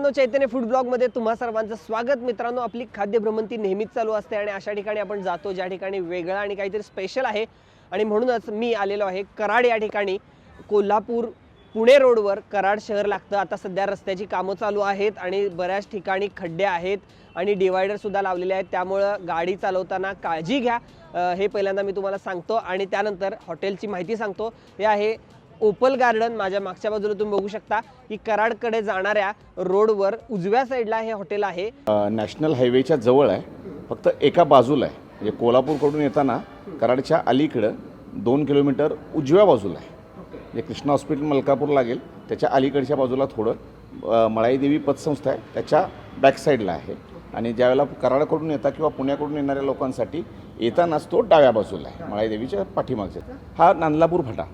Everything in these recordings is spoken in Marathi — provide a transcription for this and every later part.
मित्रांनो चैतन्य फूड ब्लॉगमध्ये तुम्हा सर्वांचं स्वागत. मित्रांनो आपली खाद्य भ्रमंती नेहमीच चालू असते आणि अशा ठिकाणी आपण जातो ज्या ठिकाणी वेगळं आणि काहीतरी स्पेशल आहे. आणि म्हणूनच मी आलेलो आहे कराड या ठिकाणी. कोल्हापूर पुणे रोडवर कराड शहर लागतं. आता सध्या रस्त्याची कामं चालू आहेत आणि बऱ्याच ठिकाणी खड्डे आहेत आणि डिवायडरसुद्धा लावलेले आहेत. त्यामुळं गाडी चालवताना काळजी घ्या. हे पहिल्यांदा मी तुम्हाला सांगतो आणि त्यानंतर हॉटेलची माहिती सांगतो. हे आहे ओपल गार्डन माझ्या मागच्या बाजूला तुम्ही बघू शकता की कराडकडे जाणाऱ्या रोडवर उजव्या साईडला हे हॉटेल आहे. नॅशनल हायवेच्या जवळ आहे. फक्त एका बाजूला आहे. म्हणजे कोल्हापूरकडून येताना कराडच्या अलीकडं दोन किलोमीटर उजव्या बाजूला आहे. म्हणजे कृष्णा हॉस्पिटल मलकापूर लागेल. त्याच्या अलीकडच्या बाजूला थोडं मळाईदेवी पतसंस्था आहे. त्याच्या बॅकसाईडला आहे. आणि ज्यावेळेला कराडकडून येता किंवा पुण्याकडून येणाऱ्या लोकांसाठी येतानाच तो डाव्या बाजूला आहे. मळाईदेवीच्या पाठीमागच्या हा नांदलापूर फाटा.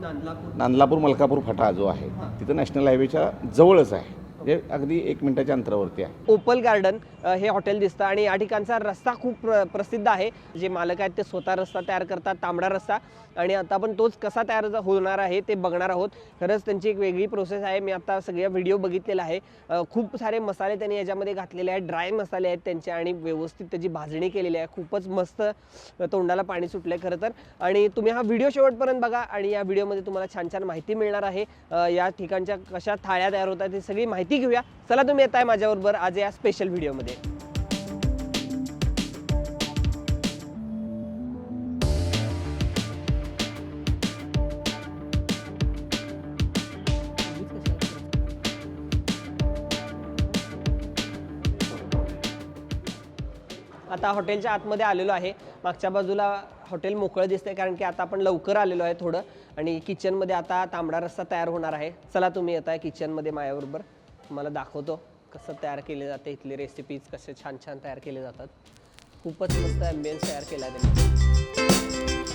नांदलापूर. मलकापूर फाटा जो आहे तिथं नॅशनल हायवेच्या जवळच आहे. हे अगदी एक मिनिटाच्या अंतरावरती आहे. ओपल गार्डन हे हॉटेल दिसतं आणि या ठिकाणचा रस्ता खूप प्र प्रसिद्ध आहे. जे मालक आहेत ते स्वतः रस्ता तयार करतात तांबडा रस्ता. आणि आता आपण तोच कसा तयार होणार आहे ते बघणार आहोत. खरंच त्यांची एक वेगळी प्रोसेस आहे. मी आता सगळ्या व्हिडिओ बघितलेला आहे. खूप सारे मसाले त्यांनी याच्यामध्ये घातलेले आहेत. ड्राय मसाले आहेत त्यांचे आणि व्यवस्थित त्याची भाजणी केलेली आहे. खूपच मस्त तोंडाला पाणी सुटलं खरं तर. आणि तुम्ही हा व्हिडिओ शेवटपर्यंत बघा आणि या व्हिडिओमध्ये तुम्हाला छान छान माहिती मिळणार आहे. या ठिकाणच्या कशा थाळ्या तयार होतात ही सगळी माहिती घेऊया. चला तुम्ही येत आहे माझ्याबरोबर आज या स्पेशल व्हिडिओमध्ये आता हॉटेलच्या आतमध्ये आलेलो आहे. मागच्या बाजूला हॉटेल मोकळं दिसतंय कारण की आता आपण लवकर आलेलो आहे थोडं. आणि किचनमध्ये आता तांबडा रस्सा तयार होणार आहे. चला तुम्ही येत आहे किचनमध्ये माझ्याबरोबर तुम्हाला दाखवतो कसं तयार केले जाते इथले रेसिपीज कसे छान छान तयार केले जातात. खूपच मस्त ॲम्बियन्स तयार केला त्यांनी.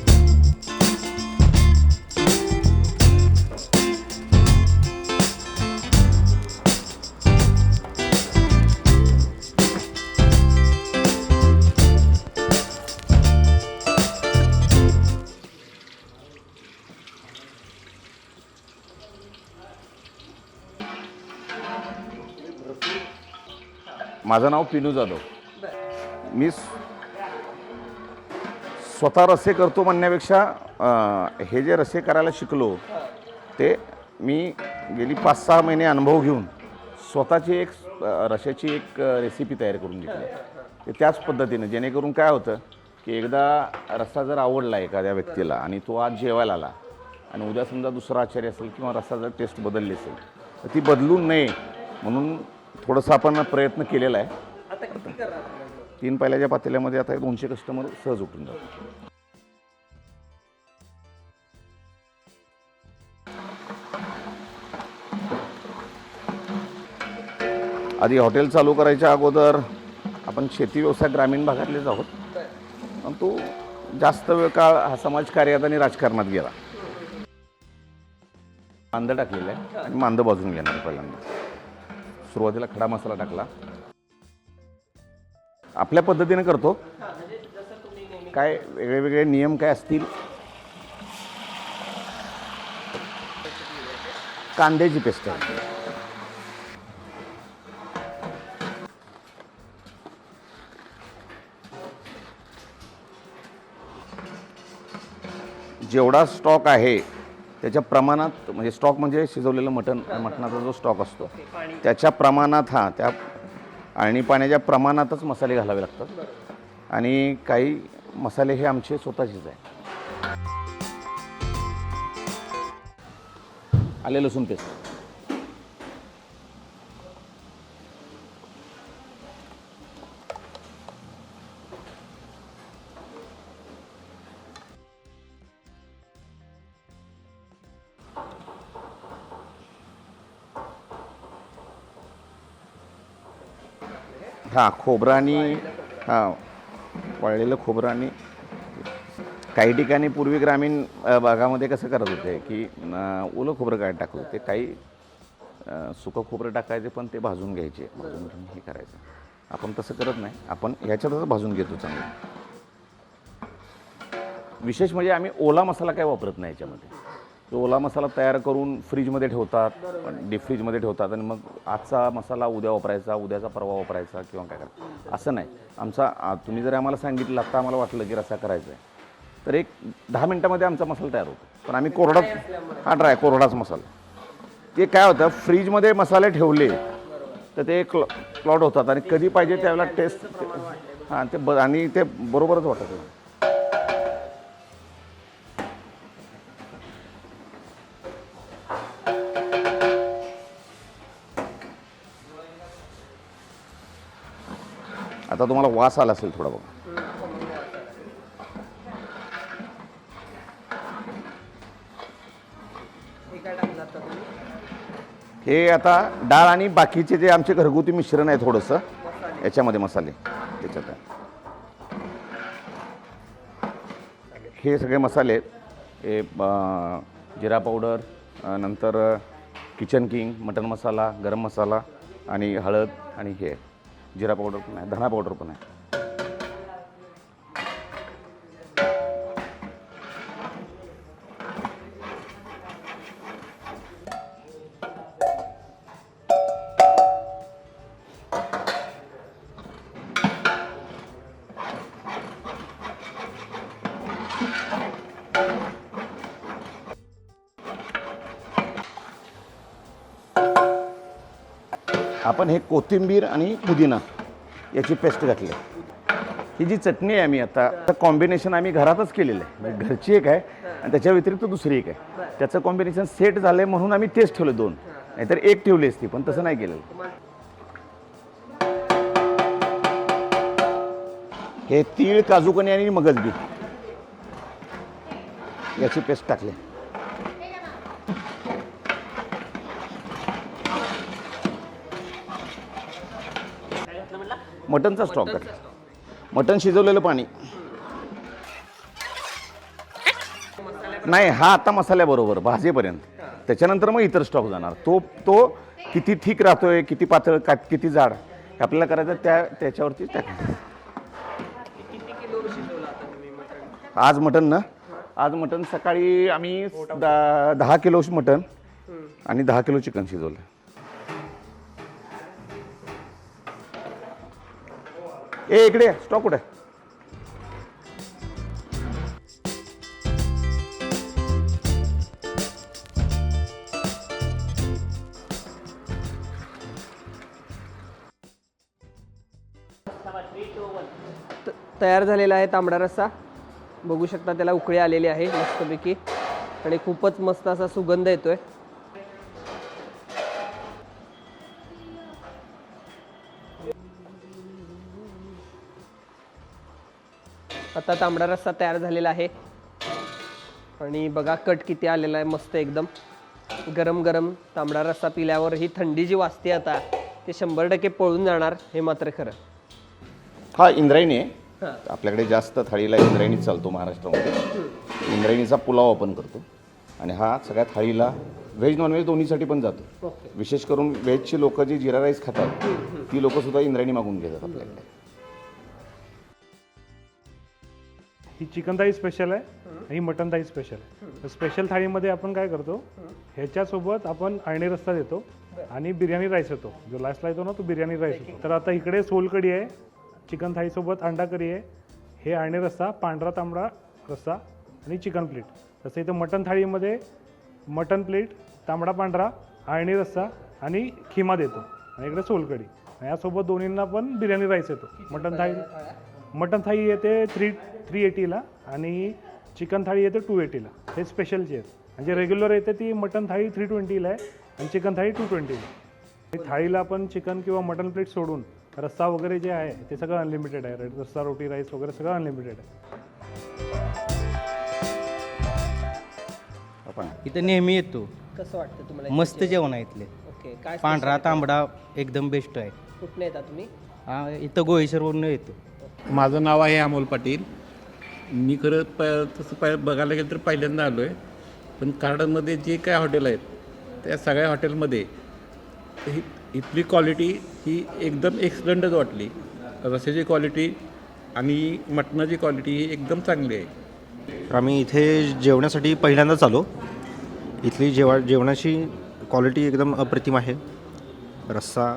माझं नाव पिनू जाधव. मी स्वतः रस्से करतो म्हणण्यापेक्षा अं, हे जे रस्से करायला शिकलो ते मी गेली पाच सहा महिने अनुभव घेऊन स्वतःची एक अं, रश्याची एक रेसिपी तयार करून घेतली. ते त्याच पद्धतीनं जेणेकरून काय होतं की एकदा रस्सा जर आवडला एखाद्या व्यक्तीला आणि तो आज जेवायला आला आणि उद्या समजा दुसरा आचार्य असेल किंवा रस्सा जर टेस्ट बदलली असेल तर ती बदलू नये म्हणून थोडंसं आपण प्रयत्न केलेला आहे. तीन पहिल्याच्या पातेल्यामध्ये आता दोनशे कस्टमर सहज उठून जातात. आधी हॉटेल चालू करायच्या अगोदर आपण शेती व्यवसाय ग्रामीण भागातलेच आहोत. परंतु जास्त वेळ काळ हा समाजकार्यात आणि राजकारणात गेला. मांद टाकलेलं आहे आणि मांद भाजून घेणार पहिल्यांदा. सुरुवातीला खडा मसाला टाकला. आपल्या पद्धतीने करतो. काय वेगळे वेगळे नियम काय असतील? कांद्याची पेस्ट जेवढा स्टॉक आहे त्याच्या प्रमाणात म्हणजे स्टॉक म्हणजे शिजवलेलं मटण मटणाचा जो स्टॉक असतो. त्याच्या प्रमाणात हा त्या आणि पाण्याच्या प्रमाणातच मसाले घालावे लागतात. आणि काही मसाले हे आमचे स्वतःचेच आहे आले लसूण पेस्ट. हां खोबरं आणि हां वाळलेलं खोबरं आणि काही ठिकाणी पूर्वी ग्रामीण भागामध्ये कसं करत होते की ओलं खोबरं काय टाकत होते. काही सुकं खोबरं टाकायचे पण ते भाजून घ्यायचे. भाजून घेऊन हे करायचं. आपण तसं करत नाही. आपण ह्याच्यातच भाजून घेतो चांगलं. विशेष म्हणजे आम्ही ओला मसाला काय वापरत नाही याच्यामध्ये. ओला मसाला तयार करून फ्रीजमध्ये ठेवतात डीप फ्रीजमध्ये ठेवतात आणि मग आजचा मसाला उद्या वापरायचा उद्याचा परवा वापरायचा किंवा काय करायचं. असं नाही. आमचा तुम्ही जर आम्हाला सांगितलं आत्ता आम्हाला वाटलं की रस्सा करायचा आहे तर एक दहा मिनटामध्ये आमचा मसाला तयार होतो. पण आम्ही कोरडाच हा ड्राय कोरडाच मसाला. ते काय होतं फ्रीजमध्ये मसाले ठेवले तर ते क्लॉ क्लॉट होतात आणि कधी पाहिजे त्यावेळेला टेस्ट हां ते ब आणि ते बरोबरच वाटत आता तुम्हाला वास आला असेल थोडा बघा. हे आता डाळ आणि बाकीचे जे आमचे घरगुती मिश्रण आहे थोडंसं याच्यामध्ये मसाले त्याच्यात हे सगळे मसाले हे जिरा पावडर नंतर kitchen king mutton masala garam masala आणि हळद आणि हे. जिरा पावडर पण आहे धना पावडर पण आहे. आपण हे कोथिंबीर आणि पुदिना याची पेस्ट घातली. आहे. ही जी चटणी आहे आम्ही आता कॉम्बिनेशन आम्ही घरातच केलेलं आहे. म्हणजे घरची एक आहे आणि त्याच्या व्यतिरिक्त दुसरी एक आहे. त्याचं कॉम्बिनेशन सेट झालं आहे म्हणून आम्ही तेच ठेवले दोन. नाहीतर एक ठेवली असती पण तसं नाही केलेलं. हे तीळ काजूकणी आणि मगजबी याची पेस्ट टाकली. मटनचा स्टॉक टाकला मटन शिजवलेलं पाणी. नाही हा आता मसाल्याबरोबर भाजेपर्यंत. त्याच्यानंतर मग इतर स्टॉक जाणार. तो तो किती ठीक राहतोय किती पातळ का किती जाड हे आपल्याला करायचं त्या त्याच्यावरती टाकायचं आज मटन ना? आज मटन सकाळी आम्ही दहा दहा किलो मटन आणि दहा किलो चिकन शिजवलं. ए इकडे स्टॉक कुठे? त- तयार झालेला आहे तांबडा रस्सा. बघू शकता त्याला उकळी आलेली आहे मस्तपैकी. आणि खूपच मस्त असा सुगंध येतोय. आता तांबडा रस्सा तयार झालेला आहे. आणि बघा कट किती आलेला आहे मस्त एकदम. गरम गरम तांबडा रस्सा पिल्यावर ही थंडी जी वाजते आता ते शंभर टक्के पळून जाणार हे मात्र खरं. हा इंद्रायणी आहे. हां. आपल्याकडे जास्त थाळीला इंद्रायणीच चालतो महाराष्ट्रामध्ये. इंद्रायणीचा पुलाव आपण करतो. आणि हा सगळ्या थाळीला व्हेज नॉनव्हेज दोन्हीसाठी पण जातो. विशेष करून व्हेजची लोक जी जिरा राईस खातात ती लोक सुद्धा इंद्रायणी मागून घेतात आपल्याकडे. ही चिकन थाळी स्पेशल आहे ही. मटन थाळी स्पेशल आहे. स्पेशल थाळीमध्ये आपण काय करतो ह्याच्यासोबत आपण अळणी रस्ता देतो आणि बिर्याणी राईस येतो जो लास्टला येतो ना तो बिर्याणी राईस येतो तर आता इकडे सोलकढी आहे चिकन थाळीसोबत अंडा करी आहे. हे अळणी रस्सा पांढरा तांबडा रस्सा आणि चिकन प्लेट तसं इथं मटन थाळीमध्ये मटन प्लेट तांबडा पांढरा अळणी रस्सा आणि खिमा देतो. आणि इकडे सोलकढी. आणि यासोबत दोन्हींना पण बिर्याणी राईस येतो मटन थाळी मटन थाळी येते थ्री थ्री एटीला आणि चिकन थाळी येते टू एटीला. हे स्पेशलची आहेत. आणि जे रेग्युलर येते ती मटन थाळी थ्री ट्वेंटीला आहे आणि चिकन थाळी टू ट्वेंटीला हे थाळीला आपण चिकन किंवा मटन प्लेट सोडून रस्सा वगैरे जे आहे ते सगळं अनलिमिटेड आहे. रस्सा रोटी राईस वगैरे सगळं अनलिमिटेड आहे. आपण. इथं नेहमी येतो. कसं वाटतं तुम्हाला मस्त जेवण? आहे इथले. ओके काय पांढरा तांबडा एकदम बेस्ट आहे. कुठने येता तुम्ही? हा, इथं गोळेश्वरवरून येतो. माझं नाव आहे अमोल पाटील. मी खरं प तसं पाय बघायला गेलं तर पहिल्यांदा आलो आहे पण कार्डनमध्ये जे काय हॉटेल आहेत त्या सगळ्या हॉटेलमध्ये ही इथली क्वालिटी ही एकदम एक्सलंटच वाटली. रस्याची क्वालिटी आणि मटणाची क्वालिटी ही एकदम चांगली आहे. आम्ही इथे जेवण्यासाठी पहिल्यांदाच आलो. इथली जेवा जेवणाची क्वालिटी एकदम अप्रतिम आहे. रस्सा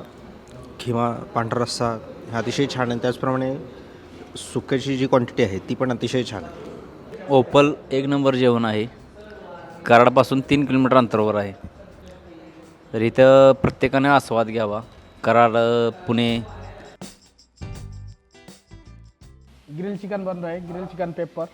किंवा पांढरा रस्सा हा अतिशय छान आहे. त्याचप्रमाणे सुक्याची जी क्वांटिटी आहे ती पण अतिशय छान आहे. ओपल एक नंबर जेवण आहे. कराडपासून तीन किलोमीटर अंतरावर आहे. तर इथं प्रत्येकाने आस्वाद घ्यावा. कराड पुणे. ग्रिल चिकन बन रहा है ग्रिल चिकन पेपर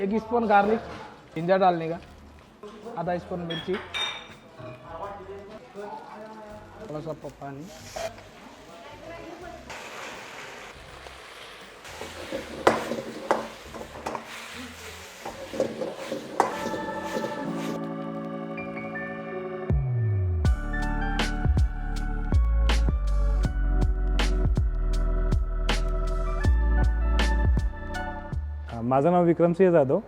एक स्पून गार्लिक जिंजर डालने का? आधा स्पून मिर्ची. थोड़ा सा पानी माझं नाव विक्रमसिंह जाधव.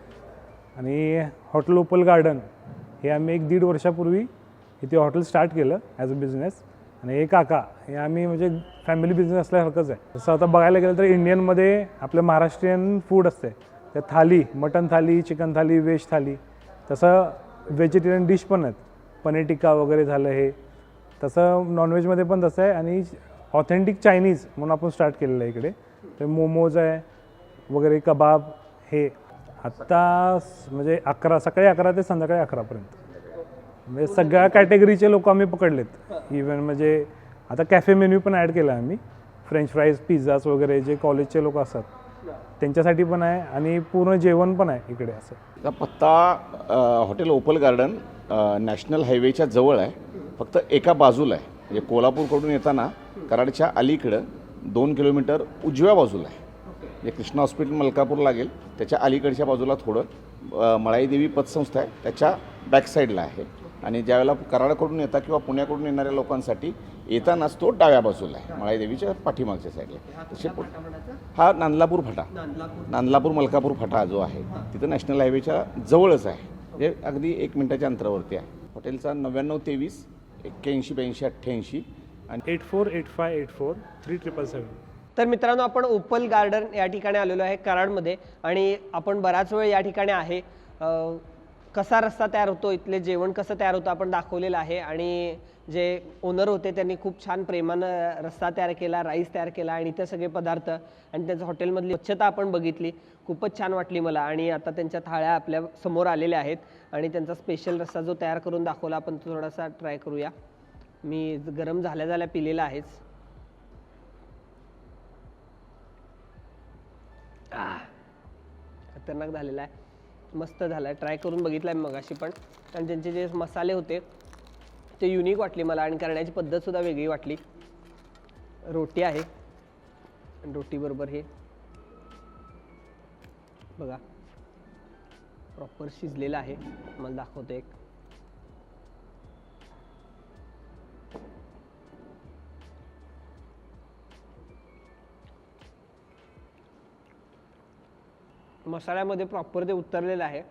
आणि हॉटेल ओपल गार्डन हे आम्ही एक दीड वर्षापूर्वी इथे हॉटेल स्टार्ट केलं ॲज अ बिझनेस आणि हे काका हे आम्ही म्हणजे फॅमिली बिझनेस असल्यासारखंच आहे. जसं आता बघायला गेलं तर इंडियनमध्ये आपलं महाराष्ट्रीयन फूड असते त्या thali mutton thali chicken thali veg thali. तसं व्हेजिटेरियन डिश पण आहेत. पनीर टिक्का वगैरे झालं हे. तसं नॉनव्हेजमध्ये पण तसं आहे आणि ऑथेंटिक चायनीज म्हणून आपण स्टार्ट केलेलं आहे इकडे. ते मोमोज आहे वगैरे कबाब हे. आत्ता म्हणजे अकरा सकाळी अकरा ते संध्याकाळी अकरापर्यंत म्हणजे सगळ्या कॅटेगरीचे लोक आम्ही पकडलेत. इवन म्हणजे आता कॅफे मेन्यू पण ॲड केला आम्ही. फ्रेंच फ्राईज पिझ्झाज वगैरे जे कॉलेजचे लोक असतात त्यांच्यासाठी पण आहे आणि पूर्ण जेवण पण आहे इकडे असं. पत्ता हॉटेल ओपल गार्डन नॅशनल हायवेच्या जवळ आहे. फक्त एका बाजूला आहे. म्हणजे कोल्हापूरकडून येताना कराडच्या अलीकडं दोन किलोमीटर उजव्या बाजूला आहे. म्हणजे कृष्णा हॉस्पिटल मलकापूर लागेल त्याच्या अलीकडच्या बाजूला थोडं अ, मळाईदेवी पतसंस्था आहे त्याच्या बॅकसाईडला आहे. आणि ज्यावेळेला कराडकडून येता किंवा पुण्याकडून येणाऱ्या लोकांसाठी येतानाच तो डाव्या बाजूला आहे मळाईदेवीच्या पाठीमागच्या साईडला. तसे हा नांदलापूर फाटा. नांदलापूर. मलकापूर फाटा जो आहे तिथं नॅशनल हायवेच्या जवळच आहे. म्हणजे अगदी एक मिनिटाच्या अंतरावरती आहे. हॉटेलचा नव्याण्णव तेवीस एक्क्याऐंशी ब्याऐंशी अठ्ठ्याऐंशी आणि eight four eight five eight four three triple seven. तर मित्रांनो आपण ओपल गार्डन या ठिकाणी आलेलो आहे कराडमध्ये. आणि आपण बराच वेळ या ठिकाणी आहे. कसा रस्ता तयार होतो इथले जेवण कसं तयार होतं आपण दाखवलेलं आहे. आणि जे ओनर होते त्यांनी खूप छान प्रेमानं रस्ता तयार केला राईस तयार केला आणि ते सगळे पदार्थ आणि त्यांचं हॉटेलमधली स्वच्छता आपण बघितली. खूपच छान वाटली मला. आणि आता त्यांच्या थाळ्या आपल्यासमोर आलेल्या आहेत. आणि त्यांचा स्पेशल रस्सा जो तयार करून दाखवला आपण तो थोडासा ट्राय करूया. मी गरम झाल्या झाल्या पिलेला आहेच. खतरनाक झालेला आहे. मस्त झाला आहे ट्राय करून बघितला आहे मगाशी पण. आणि त्यांचे जे मसाले होते ते युनिक वाटले मला आणि करण्याची पद्धतसुद्धा वेगळी वाटली. रोटी आहे. रोटीबरोबर हे. बघा. प्रॉपर शिजलेलं आहे. मला दाखवतो एक. मसाल्यामध्ये प्रॉपर ते उतरलेलं आहे.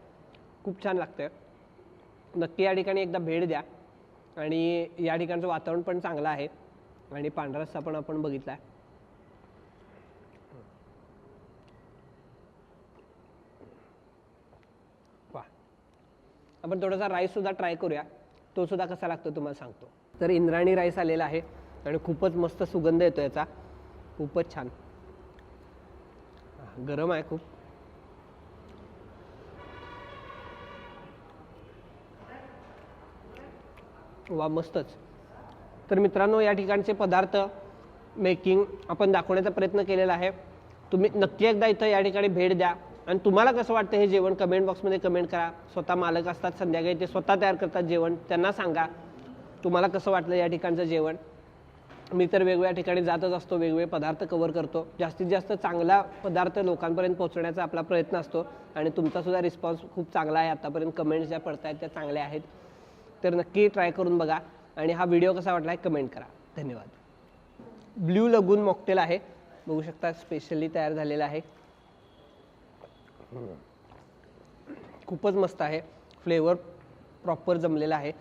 खूप छान लागतं नक्की या ठिकाणी एकदा भेट द्या. आणि या ठिकाणचं वातावरण पण चांगलं आहे. आणि पांढरा रस्सा पण आपण बघितला आहे वा. आपण थोडासा राईससुद्धा ट्राय करूया. तो सुद्धा कसा लागतो तुम्हाला सांगतो. तर इंद्राणी राईस आलेला आहे. आणि खूपच मस्त सुगंध येतो याचा. खूपच छान. गरम आहे खूप. वा मस्तच. तर मित्रांनो या ठिकाणचे पदार्थ मेकिंग आपण दाखवण्याचा प्रयत्न केलेला आहे. तुम्ही नक्की एकदा इथं या ठिकाणी भेट द्या. आणि तुम्हाला कसं वाटतं हे जेवण कमेंट बॉक्समध्ये कमेंट करा. स्वतः मालक असतात संध्याकाळी ते स्वतः तयार करतात जेवण त्यांना सांगा. तुम्हाला कसं वाटलं या ठिकाणचं जेवण? मी तर वेगवेगळ्या ठिकाणी जातच असतो वेगवेगळे पदार्थ कवर करतो. जास्तीत जास्त चांगला पदार्थ लोकांपर्यंत पोहोचण्याचा आपला प्रयत्न असतो. आणि तुमचासुद्धा रिस्पॉन्स खूप चांगला आहे. आतापर्यंत कमेंट्स ज्या पडत आहेत त्या चांगल्या आहेत. तर नक्की ट्राय करून बघा. आणि हा व्हिडिओ कसा वाटला आहे कमेंट करा. धन्यवाद. ब्ल्यू लगून मॉकटेल आहे. बघू शकता स्पेशली तयार झालेला आहे. खूपच मस्त आहे. फ्लेवर प्रॉपर जमलेला आहे.